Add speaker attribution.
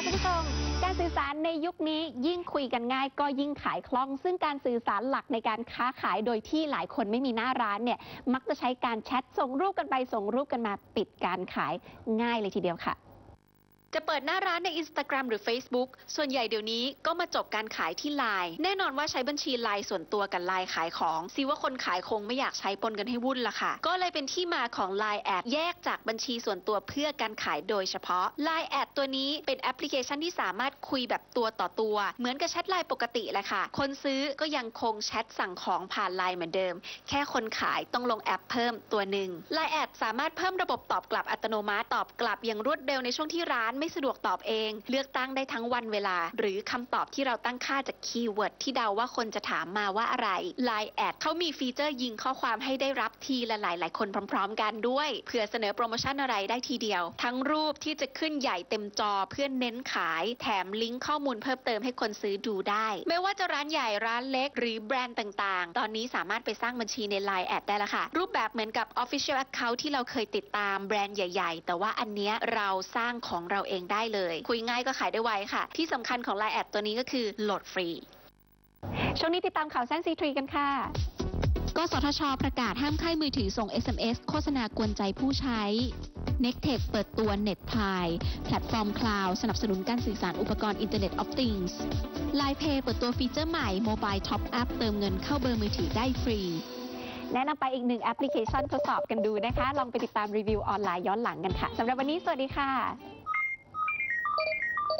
Speaker 1: ค่ะคุณผู้ชม การสื่อสารในยุคนี้ยิ่งคุยกันง่ายก็ยิ่งขายคล่อง ซึ่งการสื่อสารหลักในการค้าขายโดยที่หลายคนไม่มีหน้าร้านเนี่ย มักจะใช้การแชทส่งรูปกันไปส่งรูปกันมาปิดการขายง่ายเลยทีเดียวค่ะ
Speaker 2: จะเปิดหน้าร้านใน Instagram หรือ Facebook ส่วนใหญ่เดี๋ยวนี้ก็มาจบการขายที่ Line แน่นอนว่าใช้บัญชี Line ส่วนตัวกับ Line ขายของซิว่าคนขายคงไม่อยากใช้ปนกันให้วุ่นละค่ะ ก็เลยเป็นที่มาของ Line แอดแยกจากบัญชีส่วนตัวเพื่อการขายโดยเฉพาะ Line แอดตัวนี้เป็นแอปพลิเคชันที่สามารถคุยแบบตัวต่อตัว เหมือนกับแชทไลน์ปกติแหละค่ะ คนซื้อก็ยังคงแชทสั่งของผ่าน Line เหมือนเดิม แค่คนขายต้องลงแอปเพิ่มตัวหนึ่ง Line แอดสามารถเพิ่มระบบตอบกลับอัตโนมัติตอบกลับอย่างรวดเร็วในช่วงที่ร้านไม่สะดวกตอบเอง เลือกตั้งได้ทั้งวันเวลา หรือคำตอบที่เราตั้งค่าจากคีย์เวิร์ดที่เดาว่าคนจะถามมาว่าอะไร Line แอดเขามีฟีเจอร์ยิงข้อความให้ได้รับทีละหลายหลายคนพร้อม ๆ กันด้วยเผื่อเสนอโปรโมชั่นอะไรได้ทีเดียว ทั้งรูปที่จะขึ้นใหญ่เต็มจอเพื่อเน้นขาย แถมลิงก์ข้อมูลเพิ่มเติมให้คนซื้อดูได้ ไม่ว่าจะร้านใหญ่ร้านเล็ก หรือแบรนด์ต่างๆ ตอนนี้สามารถไปสร้างบัญชีใน Line แอดได้แล้วค่ะ รูปแบบเหมือนกับ Official Account ที่เราเคยติดตามแบรนด์ใหญ่ ๆ แต่ว่าอันเนี้ยเราสร้างของเราเองได้เลย คุยง่ายก็ขายได้ไวค่ะ ที่สำคัญของ Line แอดตัวนี้ก็คือโหลดฟรี
Speaker 1: ช่วงนี้ติดตามข่าวสั้นซีทรีกันค่ะ
Speaker 2: กสทช ประกาศห้ามค่ายมือถือส่ง SMS โฆษณากวนใจผู้ใช้ n e c t e c h เปิดตัว Net p i แพลตฟอร์มคลาวด์สนับสนุนการสื่อสารอุปกรณ์ Internet of Things Line Pay เปิดตัวฟีเจอร์ใหม่ Mobile Top Up เติมเงินเข้าเบอร์มือถือได้ฟรี
Speaker 1: แนะนำไปอีกหนึ่งแอปพลิเคชันทดสอบกันดูนะคะ ลองไปติดตามรีวิวออนไลน์ย้อนหลังกันค่ะสำหรับวันนี้สวัสดีค่ะ